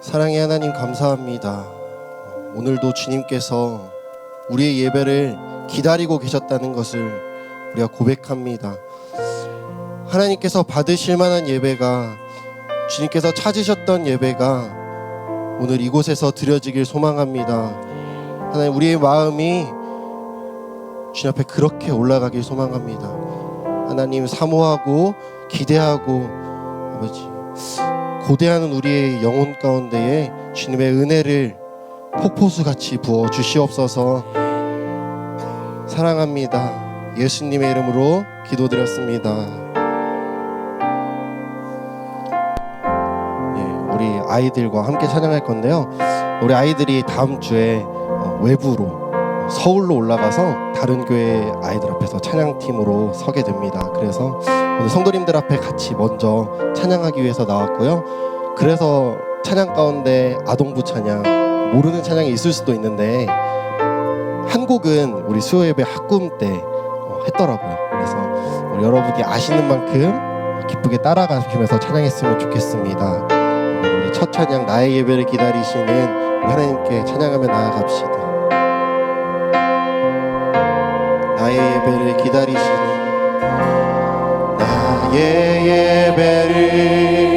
사랑의 하나님 감사합니다. 오늘도 주님께서 우리의 예배를 기다리고 계셨다는 것을 우리가 고백합니다. 하나님께서 받으실 만한 예배가 주님께서 찾으셨던 예배가 오늘 이곳에서 드려지길 소망합니다. 하나님 우리의 마음이 주님 앞에 그렇게 올라가길 소망합니다. 하나님 사모하고 기대하고 아버지 고대하는 우리의 영혼 가운데에 주님의 은혜를 폭포수 같이 부어 주시옵소서. 사랑합니다. 예수님의 이름으로 기도드렸습니다. 예, 우리 아이들과 함께 찬양할 건데요. 우리 아이들이 다음 주에 어, 외부로 서울로 올라가서 다른 교회 아이들 앞에서 찬양팀으로 서게 됩니다. 그래서 오늘 성도님들 앞에 같이 먼저 찬양하기 위해서 나왔고요. 그래서 찬양 가운데 아동부 찬양 모르는 찬양이 있을 수도 있는데 한 곡은 우리 수요 예배 학금 때 어, 했더라고요. 그래서 여러분이 아시는 만큼 기쁘게 따라가시면서 찬양했으면 좋겠습니다. 우리 첫 찬양 나의 예배를 기다리시는 하나님께 찬양하며 나아갑시다. 나의 예배를 기다리시는 나의 예배를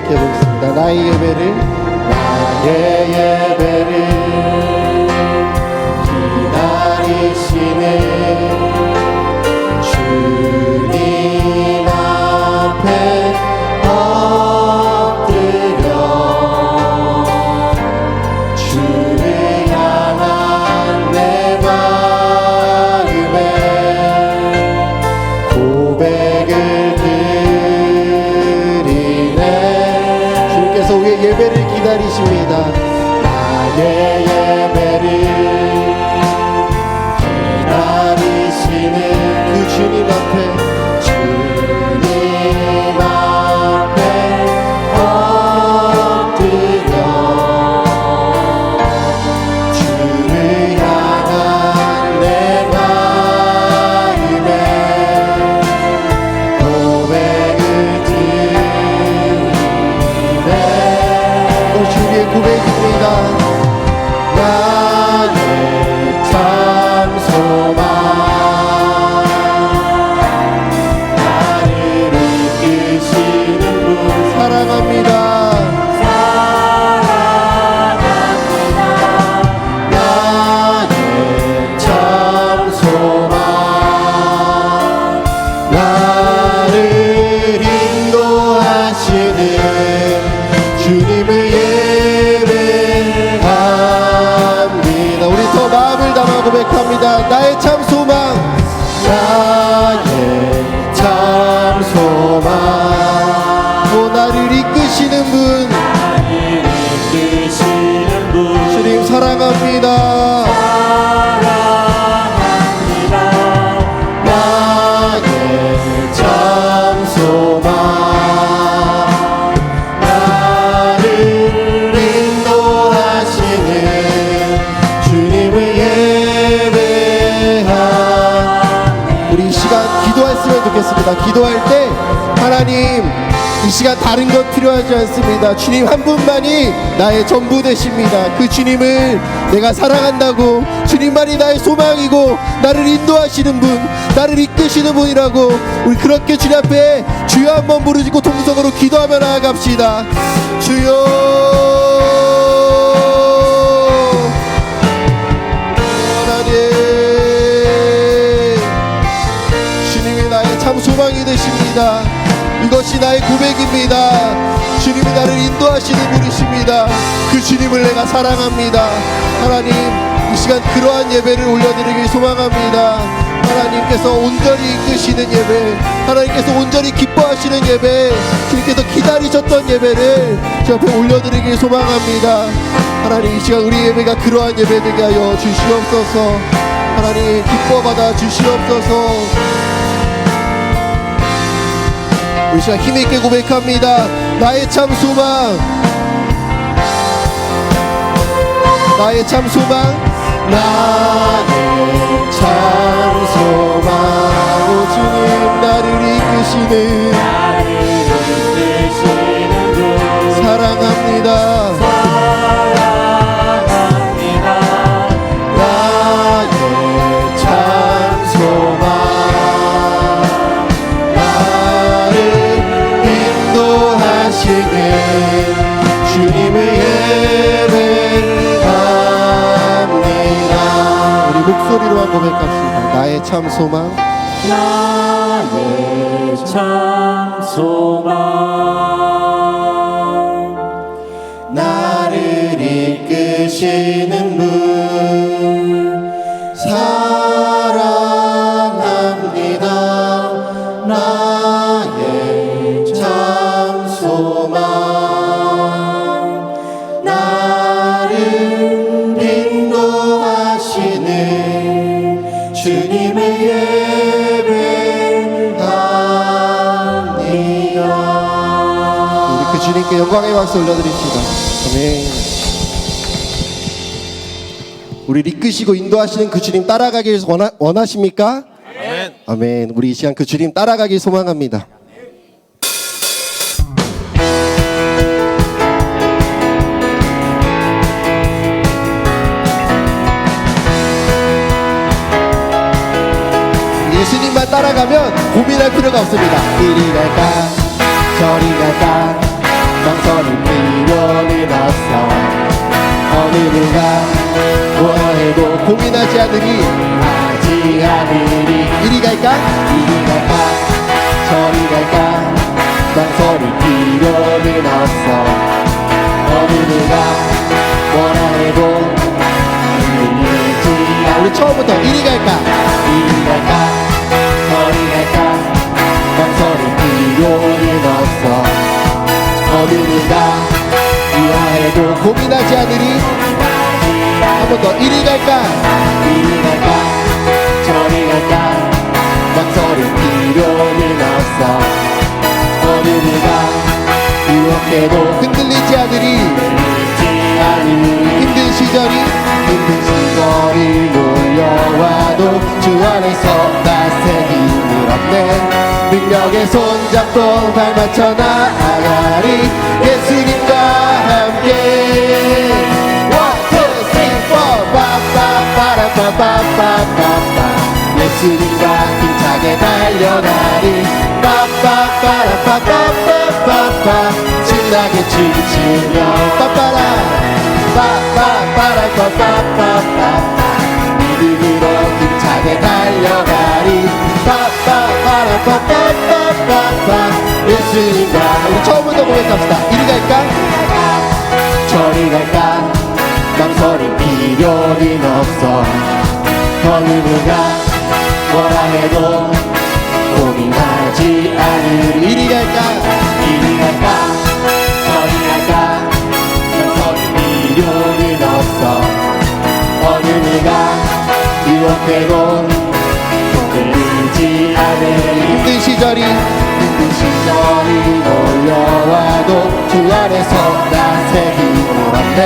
처음부 좋겠습니다. 기도할 때 하나님 이 시간 다른 것 필요하지 않습니다. 주님 한 분만이 나의 전부 되십니다. 그 주님을 내가 사랑한다고 주님만이 나의 소망이고 나를 인도하시는 분, 나를 이끄시는 분이라고 우리 그렇게 주님 앞에 주여 한번 부르짖고 동성으로 기도하며 나아갑시다. 주여 되십니다. 이것이 나의 고백입니다. 주님이 나를 인도하시는 분이십니다. 그 주님을 내가 사랑합니다. 하나님, 이 시간 그러한 예배를 올려드리길 소망합니다. 하나님께서 온전히 이끄시는 예배, 하나님께서 온전히 기뻐하시는 예배, 주님께서 기다리셨던 예배를 주 앞에 올려드리길 소망합니다. 하나님, 이 시간 우리 예배가 그러한 예배 되게 하여 주시옵소서. 하나님, 기뻐 받아 주시옵소서. 우리 시간 힘있게 고백합니다. 나의 참 소망. 나의 참 소망. 나의 참 소망. 오 주님 나를 이끄시는 주님을 예배합니다. 우리 목소리로만 고백합시다. 나의 참 소망. 나의 참 소망 우리 그 주님께 영광의 박수 올려드립시다. 아멘. 우리 이끄시고 인도하시는 그 주님 따라가길 원하, 원하십니까? 아멘. 아멘. 우리 이 시간 그 주님 따라가길 소망합니다. 예수님만 따라가면 고민할 필요가 없습니다. 이리 갈까? 저리 갈까? 망설임 필요는 없어 어느 누가? 뭐라 해도 고민하지 않으리 하지 않으리 이리 갈까? 이리 갈까? 저리 갈까? 망설임 필요는 없어 어느 누가? 뭐라 해도 자, 우리 처음부터 이리 갈까? 이리 갈까 필요는 없어 어느 누가 이하해도 고민하지 않으리 한번 더 이리 갈까? 이리 갈까? 저리 갈까? 망설임 필요는 없어. 누가 유혹해도 흔들리지 않으리 힘든 시절이 힘든 시절이 몰려와도 주 안에서 나새 힘을 얻네 능력의 손잡고 발 맞춰 나아가리 예수님과 함께 One, two, three, four 빠빠빠라빠빠빠빠빠 예수님과 힘차게 달려가리 빠빠빠라빠빠빠빠빠 신나게 춤추며 빠빠라 빠빠빠라빠빠빠빠 믿음으로 힘차게 달려가리 예수님과 우리 처음부터 고백합시다. 이리 갈까? 저리 갈까? 망설임 필요는 없어. 어느 누가 뭐라 해도 고민하지 않으리 이리 갈까? 이리 갈까? 저리 갈까? 망설임 필요는 없어. 않으리라 유혹되고 시절이 시절이 몰려와도 주 나새 힘을 얻네.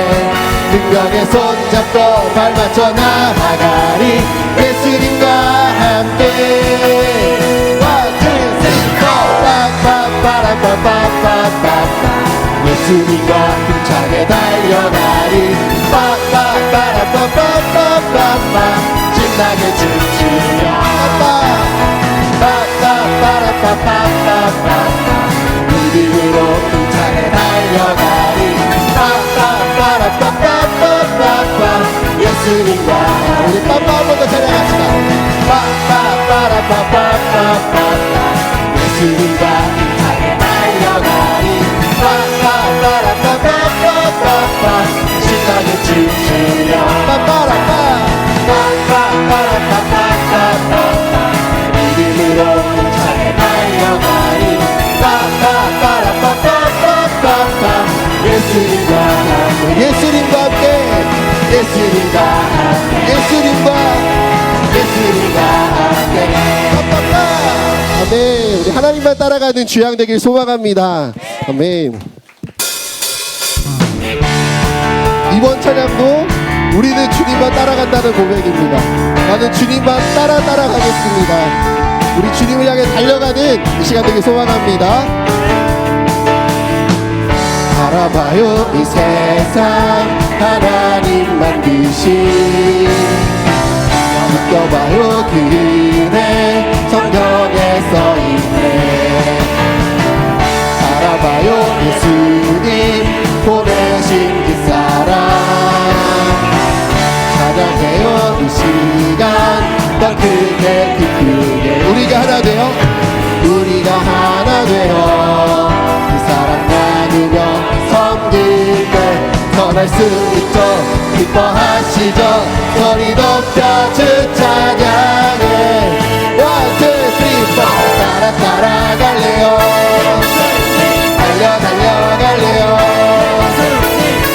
능력의 손잡고 발맞춰 나아가리. 예수님과 함께. 예수님과 힘차게 달려가리 빠빠빠라빠빠빠빠 신나게 춤추며 빠빠빠라빠빠빠빠 믿음으로 힘차게 달려가리 빠빠빠라빠빠빠빠 예수님과 우리 빠빠 한번더 찬양합시다 빠빠빠라빠빠빠빠 예수님과 예수님과 함께 예수님과 예수님과 함께 빠빠빠 아멘. 우리 하나님만 따라가는 주양 되길 소망합니다. 아멘. 이번 찬양도 우리는 주님만 따라간다는 고백입니다. 나는 주님만 따라 따라가겠습니다. 우리 주님을 향해 달려가는 이 시간 되길 소망합니다. 바라봐요 이 세상 하나님 만드신 느껴봐요 그 은혜 성경에 써있네. 바라봐요 예수님 때 선할 수 있죠. 기뻐하시죠. 소리 높여 주 찬양해 One, two, 따라 따라갈래요. 달려 달려갈래요.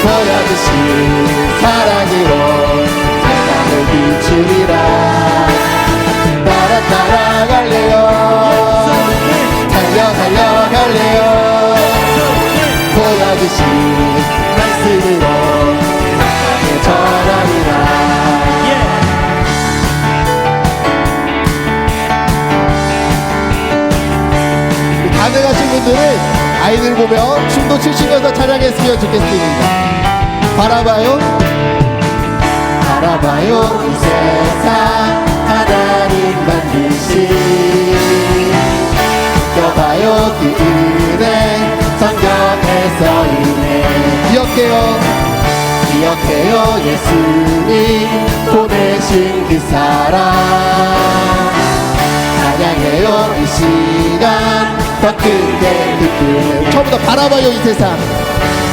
보여주신 사랑으로 세상을 비추리라 분들은 아이들 보며 춤도 추시면서 찬양했으면 좋겠습니다. 바라봐요. 바라봐요. 이 세상 하나님 만드신. 느껴봐요. 그 은혜 성경에 써있네 기억해요. 기억해요. 예수님 보내신 그 사랑. 찬양해요. 이시 간더 크게 기쁘게 처음부터 바라봐요 이 세상.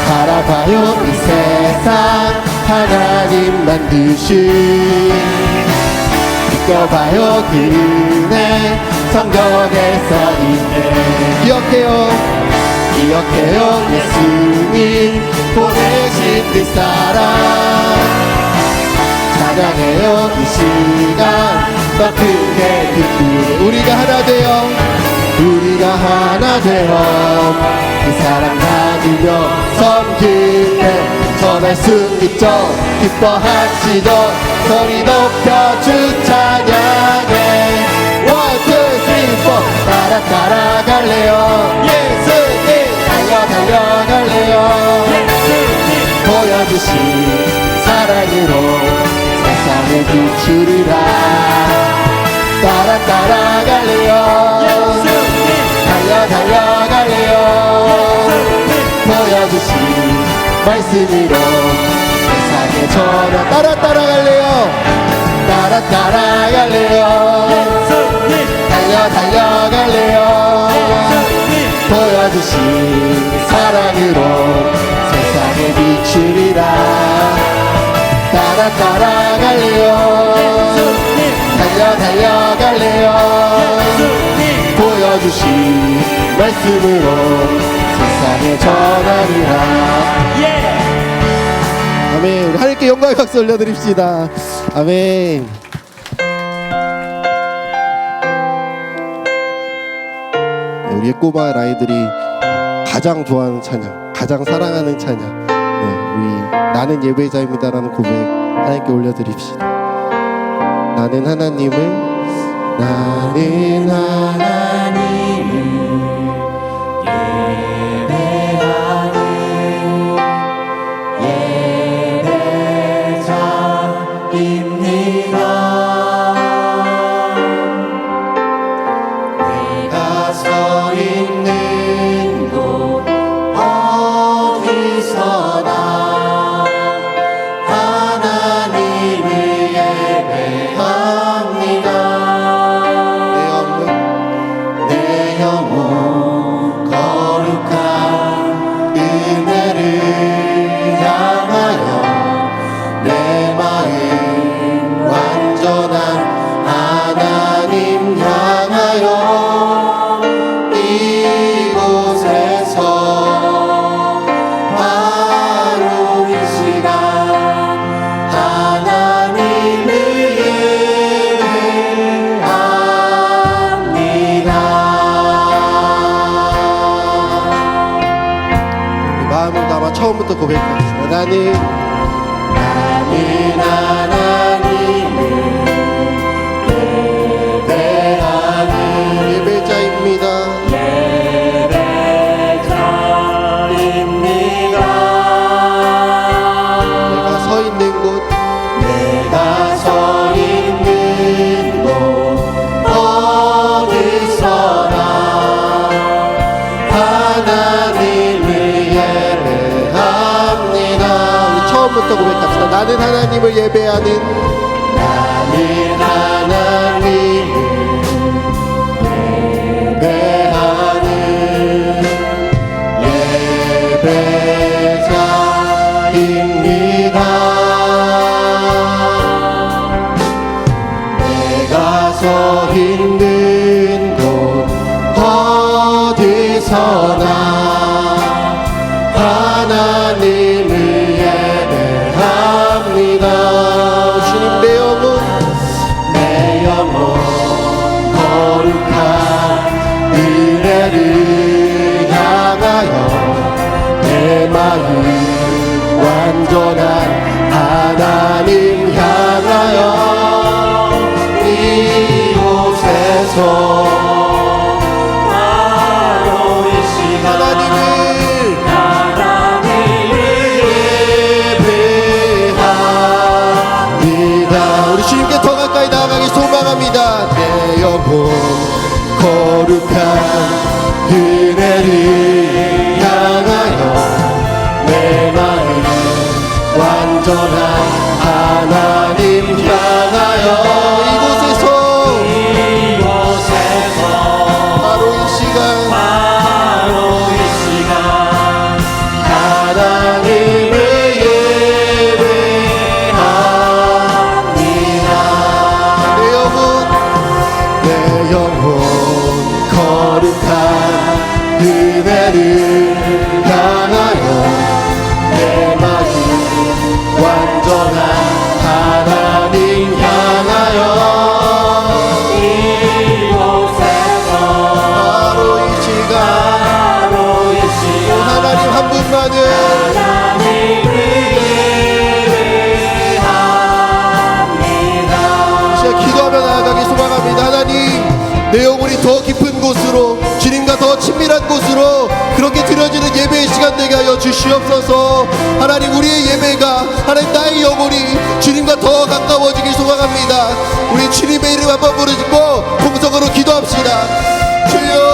바라봐요 이 세상. 하나님 만드신. 느껴봐요 그 은혜 성경에 써있네 기억해요. 기억해요 예수님. 보내신 그 사랑. 찬양해요 이 시간. 더 크게 기쁘게 우리가 하나 되어 우리가 하나 되어 그 사랑 나누며 섬길 때 전할 수 있죠. 기뻐하시죠. 소리 높여 주 찬양해 One, two, three, four. 따라 따라갈래요. 예수님. 달려 달려갈래요. 보여주신 사랑으로 세상을 비추리라 따라 따라 갈래요. 달려 달려 갈래요. 보여주신 말씀으로 세상에 전하 따라 따라 갈래요. 따라 따라 갈래요. 달려 달려 갈래요. 보여주신 사랑으로 세상에 비추리라 따라 따라 갈래요 달려 달려갈래요 보여주신 말씀으로 세상에 전하리라 아멘 우리 하늘께 주님께 영광의 박수 올려드립시다. 아멘. 네, 우리의 꼬마 아이들이 가장 좋아하는 찬양, 가장 사랑하는 찬양. 네, 우리 나는 예배자입니다라는 고백 하나님께 올려드립시다. 나는 하나님을 나는 하나님을 있는 곳 어디서 담아 처음부터 고백합시다 나 고백합시다 나는 하나님을 예배하는 나는 마음 완전한 하나님 향하여 이곳에서 내 영혼 거룩한 은혜를 완전한 하나님 향하여 영혼이 더 깊은 곳으로 주님과 더 친밀한 곳으로 그렇게 드려지는 예배의 시간 되게 하여 주시옵소서. 하나님 우리의 예배가 하나님 나의 영혼이 주님과 더 가까워지길 소망합니다. 우리 주님의 이름 한번 부르시고 통성으로 기도합시다. 주여